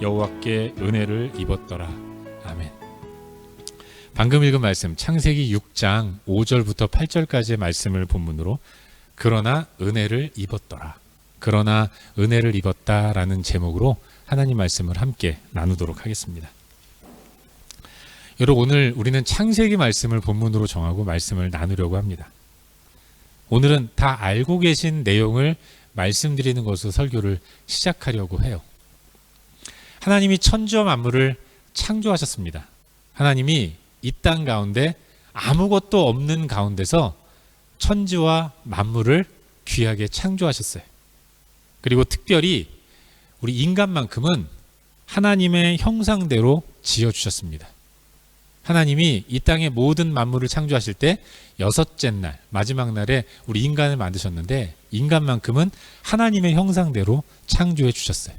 여호와께 은혜를 입었더라 아멘 방금 읽은 말씀 창세기 6장 5절부터 8절까지의 말씀을 본문으로 그러나 은혜를 입었더라 그러나 은혜를 입었다라는 제목으로 하나님 말씀을 함께 나누도록 하겠습니다. 여러분 오늘 우리는 창세기 말씀을 본문으로 정하고 말씀을 나누려고 합니다. 오늘은 다 알고 계신 내용을 말씀드리는 것으로 설교를 시작하려고 해요. 하나님이 천지와 만물을 창조하셨습니다. 하나님이 이 땅 가운데 아무것도 없는 가운데서 천지와 만물을 귀하게 창조하셨어요. 그리고 특별히 우리 인간만큼은 하나님의 형상대로 지어 주셨습니다. 하나님이 이 땅의 모든 만물을 창조하실 때 여섯째 날, 마지막 날에 우리 인간을 만드셨는데 인간만큼은 하나님의 형상대로 창조해 주셨어요.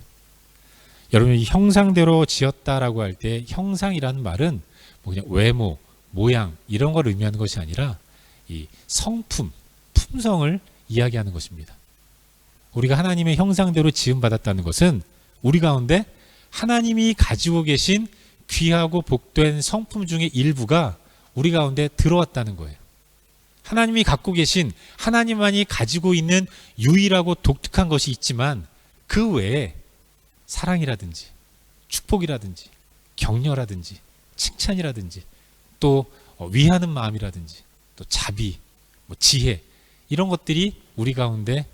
여러분 이 형상대로 지었다라고 할 때 형상이라는 말은 뭐 그냥 외모, 모양 이런 걸 의미하는 것이 아니라 이 성품, 품성을 이야기하는 것입니다. 우리가 하나님의 형상대로 지음 받았다는 것은 우리 가운데 하나님이 가지고 계신 귀하고 복된 성품 중의 일부가 우리 가운데 들어왔다는 거예요. 하나님이 갖고 계신 하나님만이 가지고 있는 유일하고 독특한 것이 있지만 그 외에 사랑이라든지 축복이라든지 격려라든지 칭찬이라든지 또 어, 위하는 마음이라든지 또 자비, 뭐 지혜 이런 것들이 우리 가운데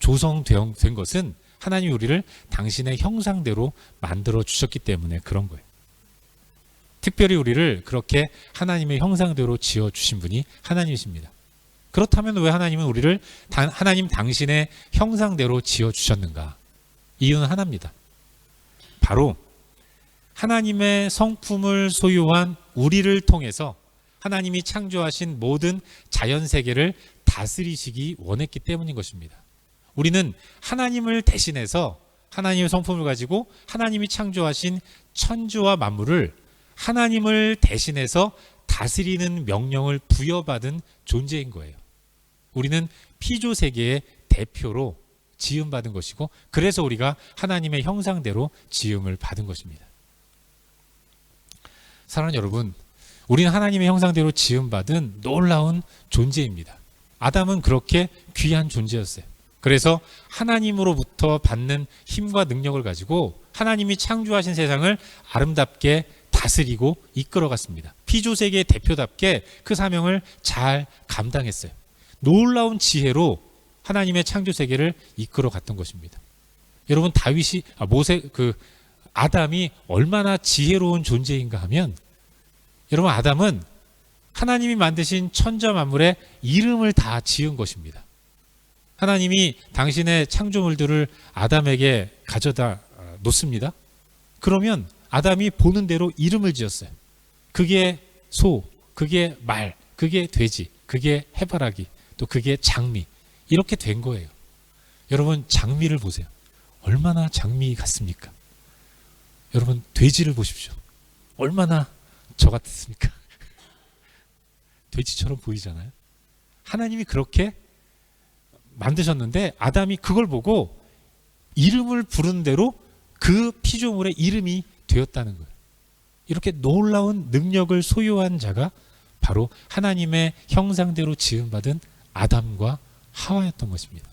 조성된 것은 하나님이 우리를 당신의 형상대로 만들어 주셨기 때문에 그런 거예요. 특별히 우리를 그렇게 하나님의 형상대로 지어 주신 분이 하나님이십니다. 그렇다면 왜 하나님은 우리를 단- 하나님 당신의 형상대로 지어 주셨는가? 이유는 하나입니다. 바로 하나님의 성품을 소유한 우리를 통해서 하나님이 창조하신 모든 자연 세계를 다스리시기 원했기 때문인 것입니다. 우리는 하나님을 대신해서 하나님의 성품을 가지고 하나님이 창조하신 천지와 만물을 하나님을 대신해서 다스리는 명령을 부여받은 존재인 거예요. 우리는 피조 세계의 대표로 지음 받은 것이고 그래서 우리가 하나님의 형상대로 지음을 받은 것입니다. 사랑하는 여러분, 우리는 하나님의 형상대로 지음 받은 놀라운 존재입니다. 아담은 그렇게 귀한 존재였어요. 그래서 하나님으로부터 받는 힘과 능력을 가지고 하나님이 창조하신 세상을 아름답게 다스리고 이끌어갔습니다. 피조 세계의 대표답게 그 사명을 잘 감당했어요. 놀라운 지혜로 하나님의 창조 세계를 이끌어 갔던 것입니다. 여러분 다윗이 아, 모세 그 아담이 얼마나 지혜로운 존재인가 하면 여러분 아담은 하나님이 만드신 천자 만물에 이름을 다 지은 것입니다. 하나님이 당신의 창조물들을 아담에게 가져다 어, 놓습니다. 그러면 아담이 보는 대로 이름을 지었어요. 그게 소, 그게 말, 그게 돼지, 그게 해바라기, 또 그게 장미. 이렇게 된 거예요. 여러분 장미를 보세요. 얼마나 장미 같습니까? 여러분 돼지를 보십시오. 얼마나 저 같습니까? 돼지처럼 보이잖아요. 하나님이 그렇게 만드셨는데 아담이 그걸 보고 이름을 부른 대로 그 피조물의 이름이 되었다는 거예요. 이렇게 놀라운 능력을 소유한 자가 바로 하나님의 형상대로 지음받은 아담과 하와였던 것입니다.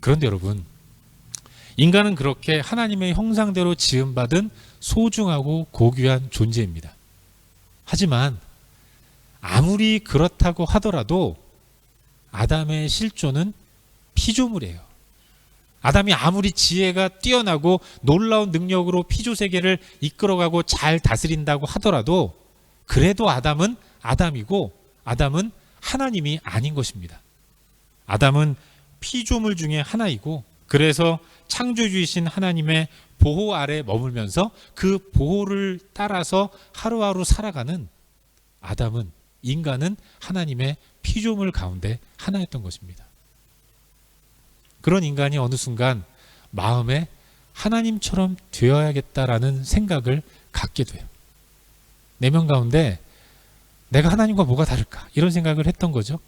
그런데 여러분, 인간은 그렇게 하나님의 형상대로 지음받은 소중하고 고귀한 존재입니다. 하지만 아무리 그렇다고 하더라도 아담의 실존은 피조물이에요. 아담이 아무리 지혜가 뛰어나고 놀라운 능력으로 피조 세계를 이끌어가고 잘 다스린다고 하더라도 그래도 아담은 아담이고 아담은 하나님이 아닌 것입니다. 아담은 피조물 중에 하나이고 그래서 창조주이신 하나님의 보호 아래 머물면서 그 보호를 따라서 하루하루 살아가는 아담은 인간은 하나님의 피조물 가운데 하나였던 것입니다. 그런 인간이 어느 순간 마음에 하나님처럼 되어야겠다라는 생각을 갖게 돼요. 내면 가운데 내가 하나님과 뭐가 다를까? 이런 생각을 했던 거죠.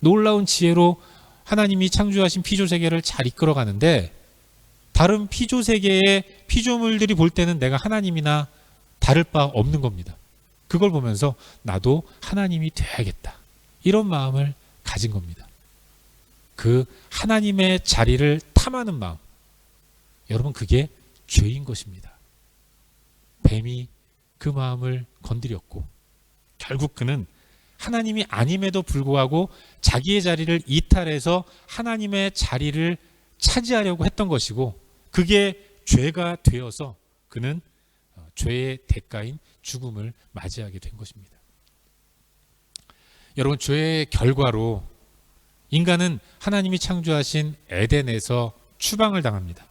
놀라운 지혜로 하나님이 창조하신 피조 세계를 잘 이끌어 가는데 다른 피조 세계의 피조물들이 볼 때는 내가 하나님이나 다를 바 없는 겁니다. 그걸 보면서 나도 하나님이 돼야겠다. 이런 마음을 가진 겁니다. 그 하나님의 자리를 탐하는 마음. 여러분 그게 죄인 것입니다. 뱀이 그 마음을 건드렸고 결국 그는 하나님이 아님에도 불구하고 자기의 자리를 이탈해서 하나님의 자리를 차지하려고 했던 것이고 그게 죄가 되어서 그는 어, 죄의 대가인 죽음을 맞이하게 된 것입니다. 여러분 죄의 결과로 인간은 하나님이 창조하신 에덴에서 추방을 당합니다.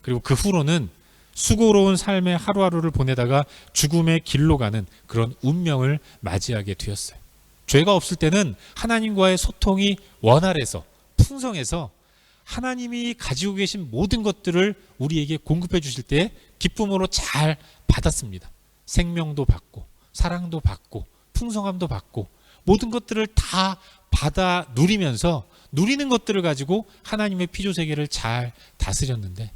그리고 그 후로는 수고로운 삶의 하루하루를 보내다가 죽음의 길로 가는 그런 운명을 맞이하게 되었어요. 죄가 없을 때는 하나님과의 소통이 원활해서 풍성해서 하나님이 가지고 계신 모든 것들을 우리에게 공급해 주실 때 기쁨으로 잘 받았습니다. 생명도 받고 사랑도 받고 풍성함도 받고 모든 것들을 다 받아 누리면서 누리는 것들을 가지고 하나님의 피조 세계를 잘 다스렸는데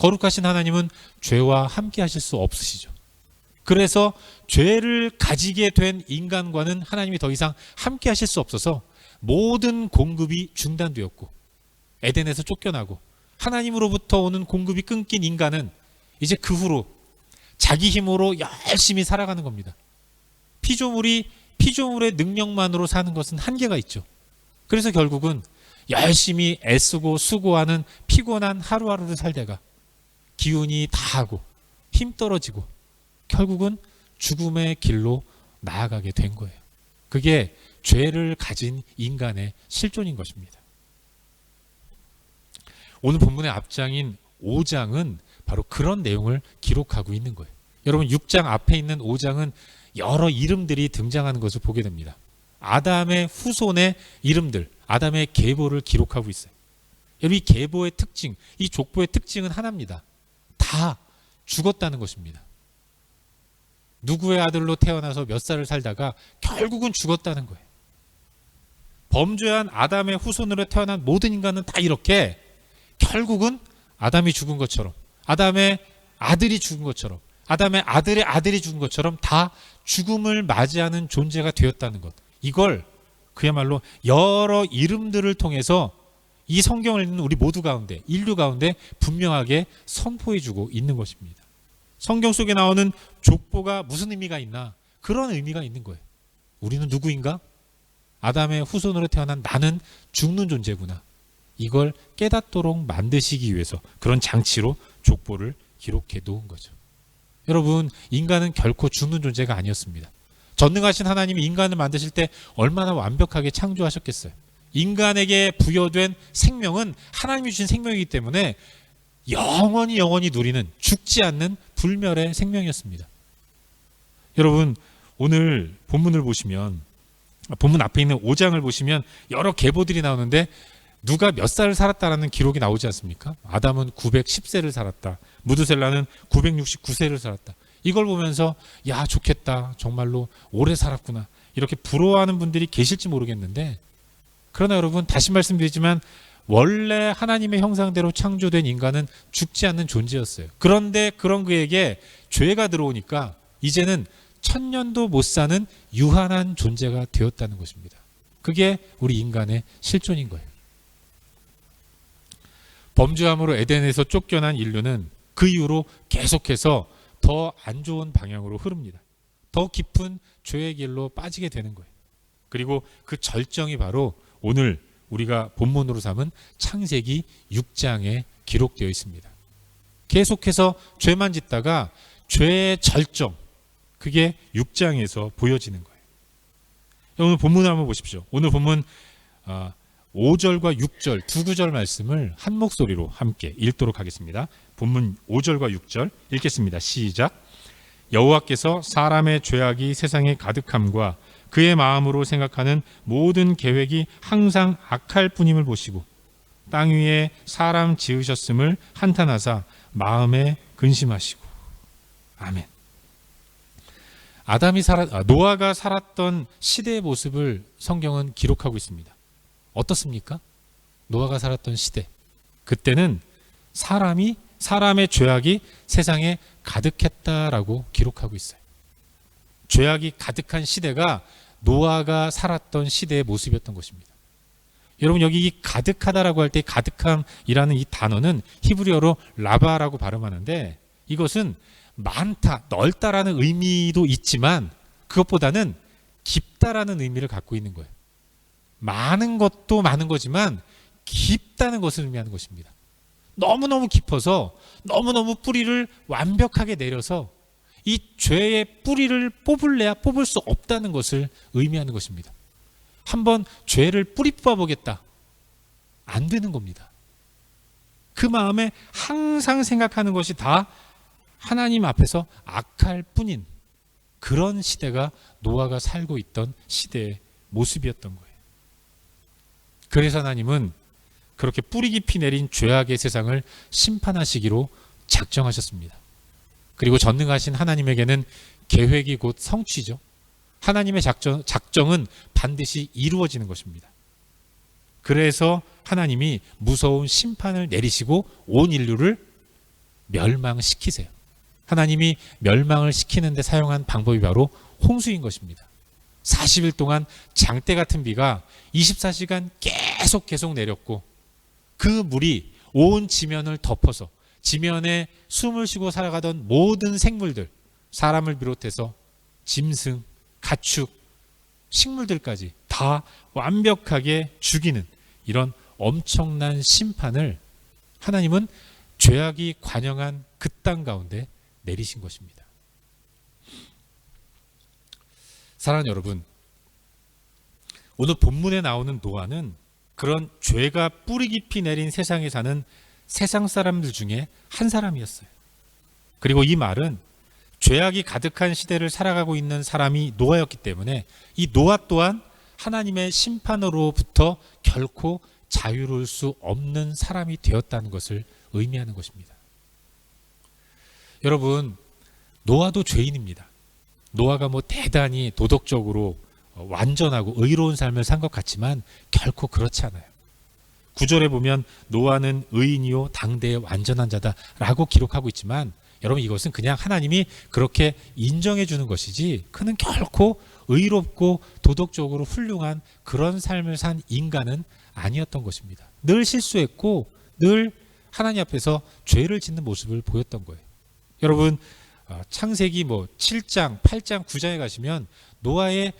거룩하신 하나님은 죄와 함께 하실 수 없으시죠. 그래서 죄를 가지게 된 인간과는 하나님이 더 이상 함께 하실 수 없어서 모든 공급이 중단되었고 에덴에서 쫓겨나고 하나님으로부터 오는 공급이 끊긴 인간은 이제 그 후로 자기 힘으로 열심히 살아가는 겁니다. 피조물이 피조물의 능력만으로 사는 것은 한계가 있죠. 그래서 결국은 열심히 애쓰고 수고하는 피곤한 하루하루를 살다가 기운이 다하고 힘 떨어지고 결국은 죽음의 길로 나아가게 된 거예요. 그게 죄를 가진 인간의 실존인 것입니다. 오늘 본문의 앞장인 5장은 바로 그런 내용을 기록하고 있는 거예요. 여러분 6장 앞에 있는 5장은 여러 이름들이 등장하는 것을 보게 됩니다. 아담의 후손의 이름들, 아담의 계보를 기록하고 있어요. 여러분 이 계보의 특징, 이 족보의 특징은 하나입니다. 다 죽었다는 것입니다. 누구의 아들로 태어나서 몇 살을 살다가 결국은 죽었다는 거예요. 범죄한 아담의 후손으로 태어난 모든 인간은 다 이렇게 결국은 아담이 죽은 것처럼 아담의 아들이 죽은 것처럼 아담의 아들의 아들이 죽은 것처럼 다 죽음을 맞이하는 존재가 되었다는 것. 이걸 그야말로 여러 이름들을 통해서 이 성경을 읽는 우리 모두 가운데 인류 가운데 분명하게 선포해 주고 있는 것입니다. 성경 속에 나오는 족보가 무슨 의미가 있나? 그런 의미가 있는 거예요. 우리는 누구인가? 아담의 후손으로 태어난 나는 죽는 존재구나. 이걸 깨닫도록 만드시기 위해서 그런 장치로 족보를 기록해 놓은 거죠. 여러분, 인간은 결코 죽는 존재가 아니었습니다. 전능하신 하나님이 인간을 만드실 때 얼마나 완벽하게 창조하셨겠어요. 인간에게 부여된 생명은 하나님이 주신 생명이기 때문에 영원히 영원히 누리는 죽지 않는 불멸의 생명이었습니다. 여러분, 오늘 본문을 보시면 본문 앞에 있는 5장을 보시면 여러 계보들이 나오는데 누가 몇 살을 살았다라는 기록이 나오지 않습니까? 아담은 910세를 살았다. 무드셀라는 969세를 살았다. 이걸 보면서 야 좋겠다. 정말로 오래 살았구나. 이렇게 부러워하는 분들이 계실지 모르겠는데 그러나 여러분 다시 말씀드리지만 원래 하나님의 형상대로 창조된 인간은 죽지 않는 존재였어요. 그런데 그런 그에게 죄가 들어오니까 이제는 천년도 못 사는 유한한 존재가 되었다는 것입니다. 그게 우리 인간의 실존인 거예요. 범죄함으로 에덴에서 쫓겨난 인류는 그 이후로 계속해서 더 안 좋은 방향으로 흐릅니다. 더 깊은 죄의 길로 빠지게 되는 거예요. 그리고 그 절정이 바로 오늘 우리가 본문으로 삼은 창세기 6장에 기록되어 있습니다. 계속해서 죄만 짓다가 죄의 절정, 그게 6장에서 보여지는 거예요. 오늘 본문을 한번 보십시오. 오늘 본문 5절과 6절 두 구절 말씀을 한 목소리로 함께 읽도록 하겠습니다. 본문 5절과 6절 읽겠습니다. 시작. 여호와께서 사람의 죄악이 세상에 가득함과 그의 마음으로 생각하는 모든 계획이 항상 악할 뿐임을 보시고 땅 위에 사람 지으셨음을 한탄하사 마음에 근심하시고 아멘. 아담이 살았 아, 노아가 살았던 시대의 모습을 성경은 기록하고 있습니다. 어떻습니까? 노아가 살았던 시대. 그때는 사람이 사람의 죄악이 세상에 가득했다라고 기록하고 있어요. 죄악이 가득한 시대가 노아가 살았던 시대의 모습이었던 것입니다. 여러분 여기 이 가득하다라고 할 때 가득함이라는 이 단어는 히브리어로 라바라고 발음하는데 이것은 많다, 넓다라는 의미도 있지만 그것보다는 깊다라는 의미를 갖고 있는 거예요. 많은 것도 많은 거지만 깊다는 것을 의미하는 것입니다. 너무너무 깊어서 너무너무 뿌리를 완벽하게 내려서 이 죄의 뿌리를 뽑을래야 뽑을 수 없다는 것을 의미하는 것입니다. 한번 죄를 뿌리 뽑아보겠다. 안 되는 겁니다. 그 마음에 항상 생각하는 것이 다 하나님 앞에서 악할 뿐인 그런 시대가 노아가 살고 있던 시대의 모습이었던 거예요. 그래서 하나님은 그렇게 뿌리 깊이 내린 죄악의 세상을 심판하시기로 작정하셨습니다. 그리고 전능하신 하나님에게는 계획이 곧 성취죠. 하나님의 작정, 작정은 반드시 이루어지는 것입니다. 그래서 하나님이 무서운 심판을 내리시고 온 인류를 멸망시키세요. 하나님이 멸망을 시키는데 사용한 방법이 바로 홍수인 것입니다. 40일 동안 장대 같은 비가 24시간 계속 계속 내렸고 그 물이 온 지면을 덮어서 지면에 숨을 쉬고 살아가던 모든 생물들, 사람을 비롯해서 짐승, 가축, 식물들까지 다 완벽하게 죽이는 이런 엄청난 심판을 하나님은 죄악이 관영한 그 땅 가운데 내리신 것입니다. 사랑하는 여러분, 오늘 본문에 나오는 노아는 그런 죄가 뿌리 깊이 내린 세상에 사는 세상 사람들 중에 한 사람이었어요. 그리고 이 말은 죄악이 가득한 시대를 살아가고 있는 사람이 노아였기 때문에 이 노아 또한 하나님의 심판으로부터 결코 자유로울 수 없는 사람이 되었다는 것을 의미하는 것입니다. 여러분, 노아도 죄인입니다. 노아가 뭐 대단히 도덕적으로 완전하고 의로운 삶을 산 것 같지만 결코 그렇지 않아요. 구절에 보면 노아는 의인이요 당대의 완전한 자다라고 기록하고 있지만 여러분 이것은 그냥 하나님이 그렇게 인정해 주는 것이지 그는 결코 의롭고 도덕적으로 훌륭한 그런 삶을 산 인간은 아니었던 것입니다. 늘 실수했고 늘 하나님 앞에서 죄를 짓는 모습을 보였던 거예요. 여러분 어, 창세기 뭐 7장, 8장, 9장에 가시면 노아의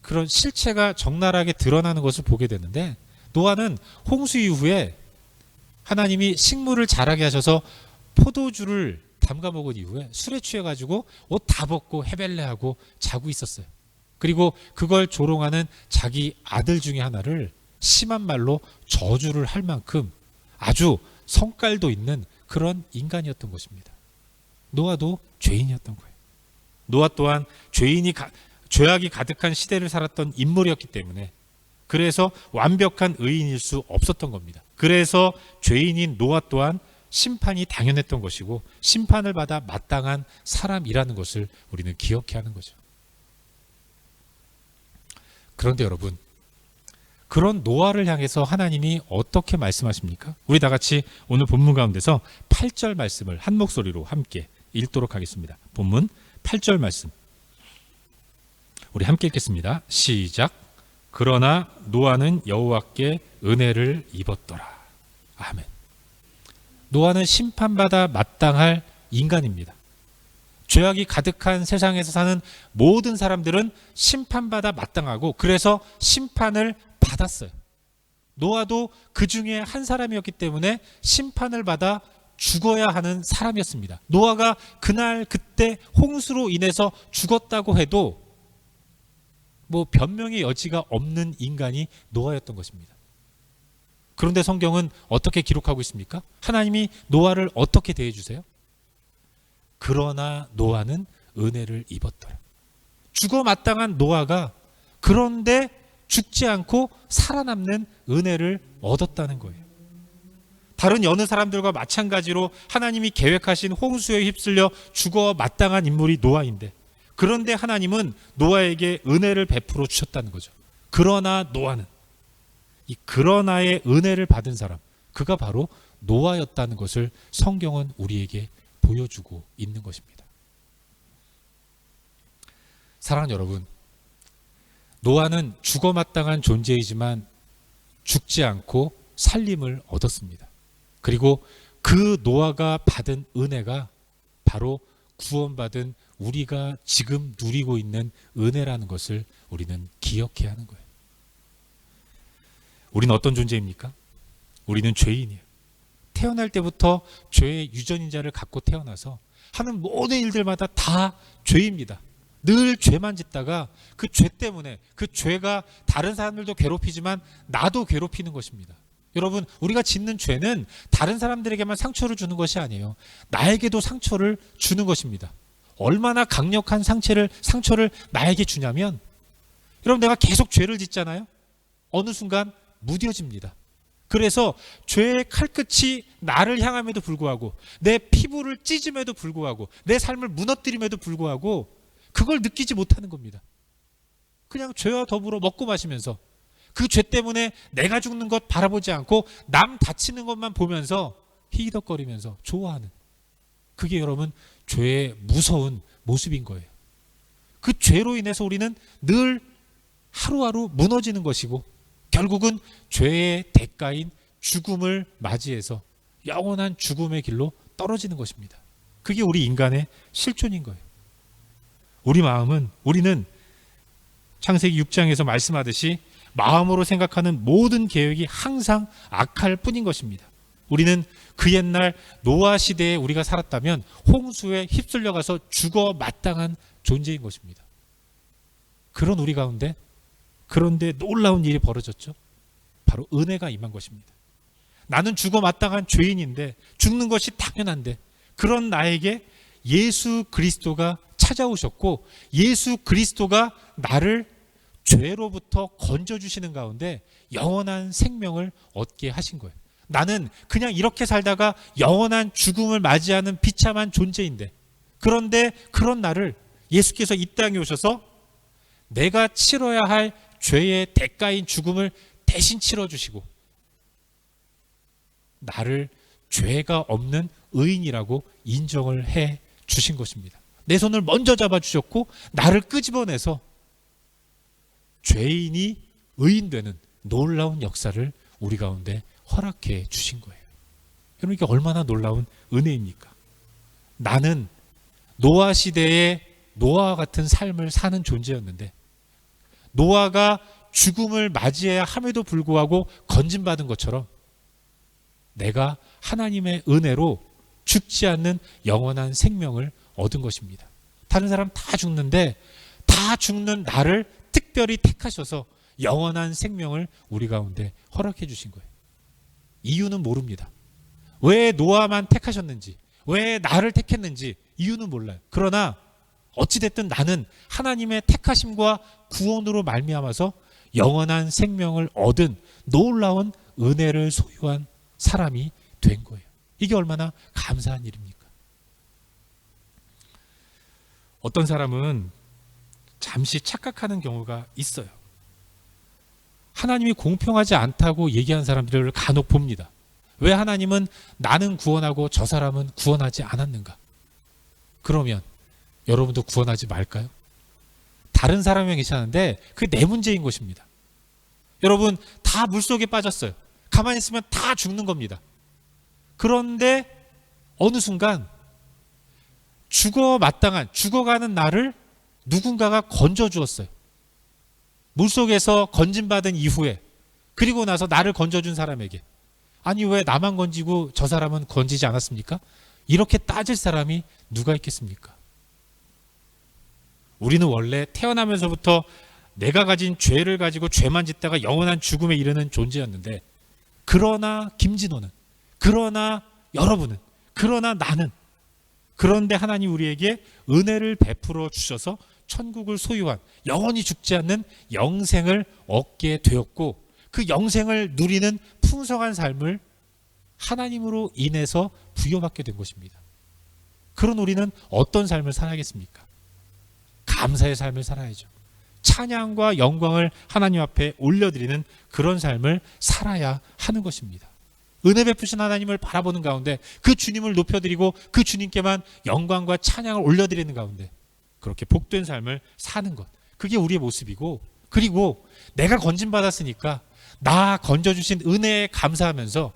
그런 실체가 적나라하게 드러나는 것을 보게 되는데 노아는 홍수 이후에 하나님이 식물을 자라게 하셔서 포도주를 담가 먹은 이후에 술에 취해 가지고 옷 다 벗고 헤벨레하고 자고 있었어요. 그리고 그걸 조롱하는 자기 아들 중에 하나를 심한 말로 저주를 할 만큼 아주 성깔도 있는 그런 인간이었던 것입니다. 노아도 죄인이었던 거예요. 노아 또한 죄인이 가, 죄악이 가득한 시대를 살았던 인물이었기 때문에 그래서 완벽한 의인일 수 없었던 겁니다. 그래서 죄인인 노아 또한 심판이 당연했던 것이고 심판을 받아 마땅한 사람이라는 것을 우리는 기억해야 하는 거죠. 그런데 여러분, 그런 노아를 향해서 하나님이 어떻게 말씀하십니까? 우리 다 같이 오늘 본문 가운데서 8절 말씀을 한 목소리로 함께 읽도록 하겠습니다. 본문 8절 말씀. 우리 함께 읽겠습니다. 시작. 그러나 노아는 여호와께 은혜를 입었더라. 아멘. 노아는 심판받아 마땅할 인간입니다. 죄악이 가득한 세상에서 사는 모든 사람들은 심판받아 마땅하고 그래서 심판을 받았어요. 노아도 그 중에 한 사람이었기 때문에 심판을 받아 죽어야 하는 사람이었습니다. 노아가 그날 그때 홍수로 인해서 죽었다고 해도 뭐 변명의 여지가 없는 인간이 노아였던 것입니다. 그런데 성경은 어떻게 기록하고 있습니까? 하나님이 노아를 어떻게 대해 주세요? 그러나 노아는 은혜를 입었더라. 죽어 마땅한 노아가 그런데 죽지 않고 살아남는 은혜를 얻었다는 거예요. 다른 여느 사람들과 마찬가지로 하나님이 계획하신 홍수에 휩쓸려 죽어 마땅한 인물이 노아인데 그런데 하나님은 노아에게 은혜를 베풀어 주셨다는 거죠. 그러나 노아는 이 그러나의 은혜를 받은 사람 그가 바로 노아였다는 것을 성경은 우리에게 보여주고 있는 것입니다. 사랑하는 여러분, 노아는 죽어 마땅한 존재이지만 죽지 않고 살림을 얻었습니다. 그리고 그 노아가 받은 은혜가 바로 구원받은 우리가 지금 누리고 있는 은혜라는 것을 우리는 기억해야 하는 거예요. 우리는 어떤 존재입니까? 우리는 죄인이에요. 태어날 때부터 죄의 유전인자를 갖고 태어나서 하는 모든 일들마다 다 죄입니다. 늘 죄만 짓다가 그 죄 때문에 그 죄가 다른 사람들도 괴롭히지만 나도 괴롭히는 것입니다. 여러분, 우리가 짓는 죄는 다른 사람들에게만 상처를 주는 것이 아니에요. 나에게도 상처를 주는 것입니다. 얼마나 강력한 상처를 상처를 나에게 주냐면 여러분 내가 계속 죄를 짓잖아요. 어느 순간 무뎌집니다. 그래서 죄의 칼끝이 나를 향함에도 불구하고 내 피부를 찢음에도 불구하고 내 삶을 무너뜨림에도 불구하고 그걸 느끼지 못하는 겁니다. 그냥 죄와 더불어 먹고 마시면서 그 죄 때문에 내가 죽는 것 바라보지 않고 남 다치는 것만 보면서 히덕거리면서 좋아하는 그게 여러분 죄의 무서운 모습인 거예요. 그 죄로 인해서 우리는 늘 하루하루 무너지는 것이고 결국은 죄의 대가인 죽음을 맞이해서 영원한 죽음의 길로 떨어지는 것입니다. 그게 우리 인간의 실존인 거예요. 우리 마음은 우리는 창세기 6장에서 말씀하듯이 마음으로 생각하는 모든 계획이 항상 악할 뿐인 것입니다. 우리는 그 옛날 노아 시대에 우리가 살았다면 홍수에 휩쓸려 가서 죽어 마땅한 존재인 것입니다. 그런 우리 가운데 그런데 놀라운 일이 벌어졌죠. 바로 은혜가 임한 것입니다. 나는 죽어 마땅한 죄인인데 죽는 것이 당연한데 그런 나에게 예수 그리스도가 찾아오셨고 예수 그리스도가 나를 죄로부터 건져 주시는 가운데 영원한 생명을 얻게 하신 거예요. 나는 그냥 이렇게 살다가 영원한 죽음을 맞이하는 비참한 존재인데 그런데 그런 나를 예수께서 이 땅에 오셔서 내가 치러야 할 죄의 대가인 죽음을 대신 치러 주시고 나를 죄가 없는 의인이라고 인정을 해 주신 것입니다. 내 손을 먼저 잡아 주셨고 나를 끄집어내서 죄인이 의인 되는 놀라운 역사를 우리 가운데 허락해 주신 거예요. 여러분 이게 얼마나 놀라운 은혜입니까? 나는 노아 시대에 노아와 같은 삶을 사는 존재였는데 노아가 죽음을 맞이해야 함에도 불구하고 건진받은 것처럼 내가 하나님의 은혜로 죽지 않는 영원한 생명을 얻은 것입니다. 다른 사람 다 죽는데 다 죽는 나를 특별히 택하셔서 영원한 생명을 우리 가운데 허락해 주신 거예요. 이유는 모릅니다. 왜 노아만 택하셨는지, 왜 나를 택했는지 이유는 몰라요. 그러나 어찌됐든 나는 하나님의 택하심과 구원으로 말미암아서 영원한 생명을 얻은 놀라운 은혜를 소유한 사람이 된 거예요. 이게 얼마나 감사한 일입니까? 어떤 사람은 잠시 착각하는 경우가 있어요. 하나님이 공평하지 않다고 얘기하는 사람들을 간혹 봅니다. 왜 하나님은 나는 구원하고 저 사람은 구원하지 않았는가? 그러면 여러분도 구원하지 말까요? 다른 사람이 괜찮은데 그게 내 문제인 것입니다. 여러분 다 물속에 빠졌어요. 가만히 있으면 다 죽는 겁니다. 그런데 어느 순간 죽어 마땅한 죽어가는 나를 누군가가 건져 주었어요. 물속에서 건진받은 이후에 그리고 나서 나를 건져준 사람에게 아니 왜 나만 건지고 저 사람은 건지지 않았습니까? 이렇게 따질 사람이 누가 있겠습니까? 우리는 원래 태어나면서부터 내가 가진 죄를 가지고 죄만 짓다가 영원한 죽음에 이르는 존재였는데 그러나 김진호는 그러나 여러분은 그러나 나는 그런데 하나님 우리에게 은혜를 베풀어 주셔서 천국을 소유한 영원히 죽지 않는 영생을 얻게 되었고 그 영생을 누리는 풍성한 삶을 하나님으로 인해서 부여받게 된 것입니다. 그런 우리는 어떤 삶을 살아야겠습니까? 감사의 삶을 살아야죠. 찬양과 영광을 하나님 앞에 올려드리는 그런 삶을 살아야 하는 것입니다. 은혜 베푸신 하나님을 바라보는 가운데 그 주님을 높여드리고 그 주님께만 영광과 찬양을 올려드리는 가운데 그렇게 복된 삶을 사는 것. 그게 우리의 모습이고 그리고 내가 건진받았으니까 나 건져주신 은혜에 감사하면서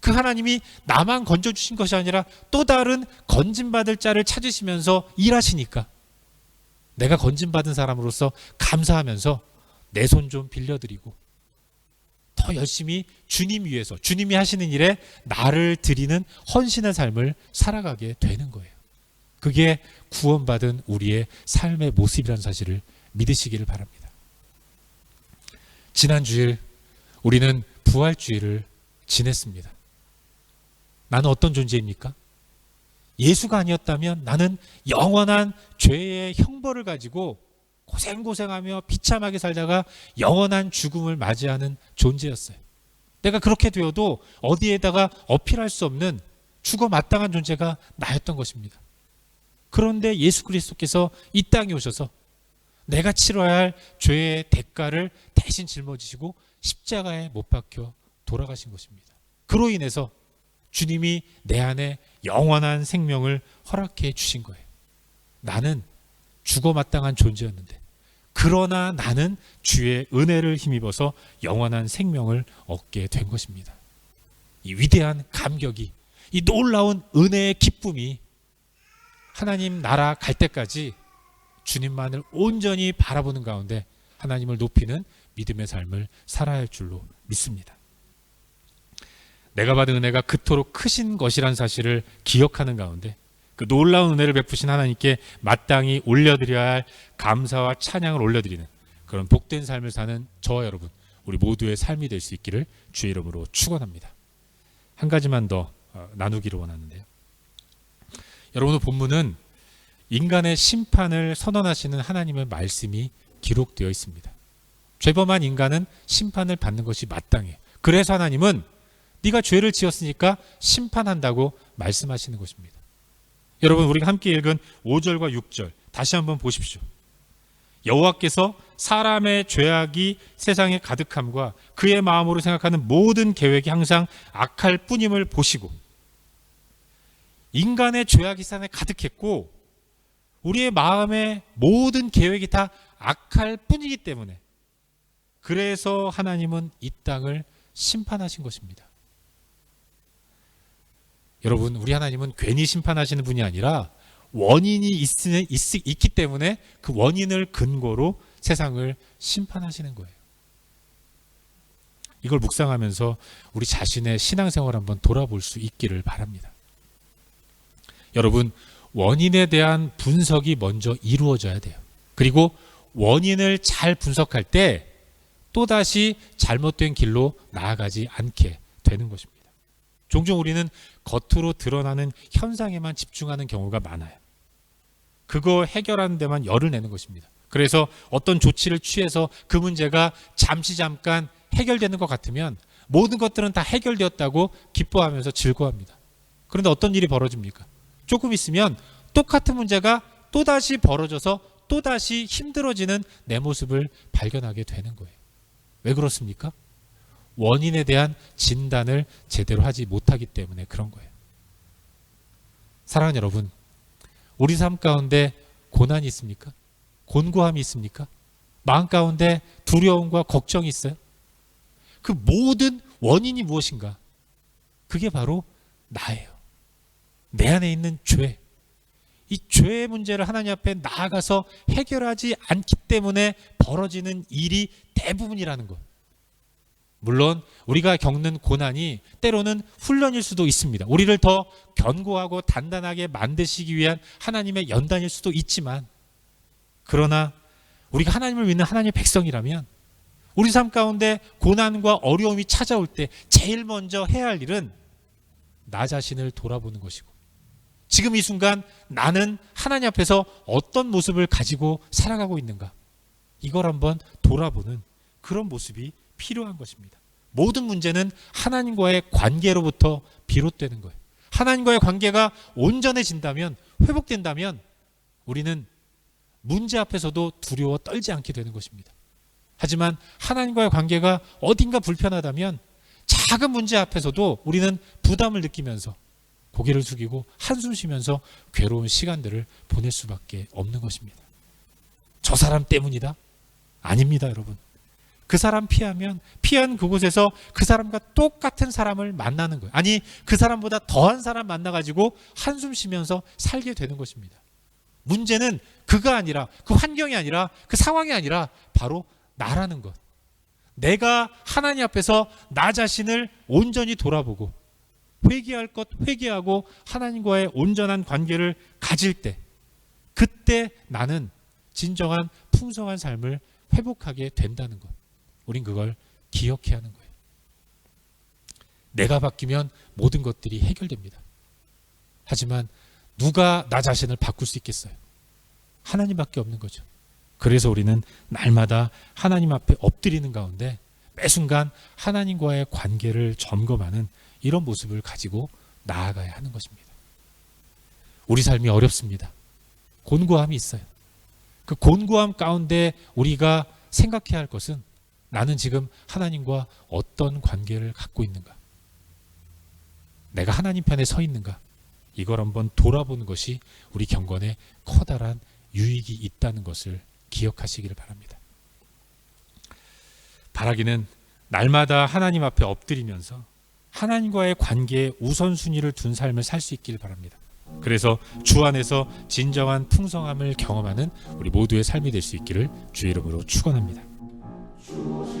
그 하나님이 나만 건져주신 것이 아니라 또 다른 건진받을 자를 찾으시면서 일하시니까 내가 건진받은 사람으로서 감사하면서 내 손 좀 빌려드리고 더 열심히 주님 위해서 주님이 하시는 일에 나를 드리는 헌신의 삶을 살아가게 되는 거예요. 그게 구원받은 우리의 삶의 모습이라는 사실을 믿으시기를 바랍니다. 지난 주일 우리는 부활 주일을 지냈습니다. 나는 어떤 존재입니까? 예수가 아니었다면 나는 영원한 죄의 형벌을 가지고 고생고생하며 비참하게 살다가 영원한 죽음을 맞이하는 존재였어요. 내가 그렇게 되어도 어디에다가 어필할 수 없는 죽어 마땅한 존재가 나였던 것입니다. 그런데 예수 그리스도께서 이 땅에 오셔서 내가 치러야 할 죄의 대가를 대신 짊어지시고 십자가에 못 박혀 돌아가신 것입니다. 그로 인해서 주님이 내 안에 영원한 생명을 허락해 주신 거예요. 나는 죽어 마땅한 존재였는데 그러나 나는 주의 은혜를 힘입어서 영원한 생명을 얻게 된 것입니다. 이 위대한 감격이 이 놀라운 은혜의 기쁨이 하나님 나라 갈 때까지 주님만을 온전히 바라보는 가운데 하나님을 높이는 믿음의 삶을 살아야 할 줄로 믿습니다. 내가 받은 은혜가 그토록 크신 것이란 사실을 기억하는 가운데 그 놀라운 은혜를 베푸신 하나님께 마땅히 올려드려야 할 감사와 찬양을 올려드리는 그런 복된 삶을 사는 저와 여러분 우리 모두의 삶이 될 수 있기를 주의 이름으로 축원합니다. 한 가지만 더 어, 나누기를 원하는데요. 여러분의 본문은 인간의 심판을 선언하시는 하나님의 말씀이 기록되어 있습니다. 죄범한 인간은 심판을 받는 것이 마땅해. 그래서 하나님은 네가 죄를 지었으니까 심판한다고 말씀하시는 것입니다. 여러분 우리가 함께 읽은 5절과 6절 다시 한번 보십시오. 여호와께서 사람의 죄악이 세상에 가득함과 그의 마음으로 생각하는 모든 계획이 항상 악할 뿐임을 보시고 인간의 죄악이 세상에 가득했고 우리의 마음의 모든 계획이 다 악할 뿐이기 때문에 그래서 하나님은 이 땅을 심판하신 것입니다. 여러분, 우리 하나님은 괜히 심판하시는 분이 아니라 원인이 있, 있, 있기 때문에 그 원인을 근거로 세상을 심판하시는 거예요. 이걸 묵상하면서 우리 자신의 신앙생활 한번 돌아볼 수 있기를 바랍니다. 여러분, 원인에 대한 분석이 먼저 이루어져야 돼요. 그리고 원인을 잘 분석할 때 또다시 잘못된 길로 나아가지 않게 되는 것입니다. 종종 우리는 겉으로 드러나는 현상에만 집중하는 경우가 많아요. 그거 해결하는 데만 열을 내는 것입니다. 그래서 어떤 조치를 취해서 그 문제가 잠시 잠깐 해결되는 것 같으면 모든 것들은 다 해결되었다고 기뻐하면서 즐거워합니다. 그런데 어떤 일이 벌어집니까? 조금 있으면 똑같은 문제가 또다시 벌어져서 또다시 힘들어지는 내 모습을 발견하게 되는 거예요. 왜 그렇습니까? 원인에 대한 진단을 제대로 하지 못하기 때문에 그런 거예요. 사랑하는 여러분, 우리 삶 가운데 고난이 있습니까? 곤고함이 있습니까? 마음 가운데 두려움과 걱정이 있어요? 그 모든 원인이 무엇인가? 그게 바로 나예요. 내 안에 있는 죄. 이 죄의 문제를 하나님 앞에 나아가서 해결하지 않기 때문에 벌어지는 일이 대부분이라는 것. 물론 우리가 겪는 고난이 때로는 훈련일 수도 있습니다. 우리를 더 견고하고 단단하게 만드시기 위한 하나님의 연단일 수도 있지만 그러나 우리가 하나님을 믿는 하나님의 백성이라면 우리 삶 가운데 고난과 어려움이 찾아올 때 제일 먼저 해야 할 일은 나 자신을 돌아보는 것이고 지금 이 순간 나는 하나님 앞에서 어떤 모습을 가지고 살아가고 있는가 이걸 한번 돌아보는 그런 모습이 필요한 것입니다. 모든 문제는 하나님과의 관계로부터 비롯되는 거예요. 하나님과의 관계가 온전해진다면 회복된다면 우리는 문제 앞에서도 두려워 떨지 않게 되는 것입니다. 하지만 하나님과의 관계가 어딘가 불편하다면 작은 문제 앞에서도 우리는 부담을 느끼면서 고개를 숙이고 한숨 쉬면서 괴로운 시간들을 보낼 수밖에 없는 것입니다. 저 사람 때문이다? 아닙니다, 여러분. 그 사람 피하면 피한 그곳에서 그 사람과 똑같은 사람을 만나는 거예요. 아니, 그 사람보다 더한 사람 만나가지고 한숨 쉬면서 살게 되는 것입니다. 문제는 그가 아니라 그 환경이 아니라 그 상황이 아니라 바로 나라는 것. 내가 하나님 앞에서 나 자신을 온전히 돌아보고 회개할 것 회개하고 하나님과의 온전한 관계를 가질 때 그때 나는 진정한 풍성한 삶을 회복하게 된다는 것. 우린 그걸 기억해야 하는 거예요. 내가 바뀌면 모든 것들이 해결됩니다. 하지만 누가 나 자신을 바꿀 수 있겠어요? 하나님밖에 없는 거죠. 그래서 우리는 날마다 하나님 앞에 엎드리는 가운데 매 순간 하나님과의 관계를 점검하는 이런 모습을 가지고 나아가야 하는 것입니다. 우리 삶이 어렵습니다. 곤고함이 있어요. 그 곤고함 가운데 우리가 생각해야 할 것은 나는 지금 하나님과 어떤 관계를 갖고 있는가? 내가 하나님 편에 서 있는가? 이걸 한번 돌아보는 것이 우리 경건에 커다란 유익이 있다는 것을 기억하시기를 바랍니다. 바라기는 날마다 하나님 앞에 엎드리면서 하나님과의 관계에 우선순위를 둔 삶을 살 수 있기를 바랍니다. 그래서 주 안에서 진정한 풍성함을 경험하는 우리 모두의 삶이 될 수 있기를 주 이름으로 축원합니다. Chúa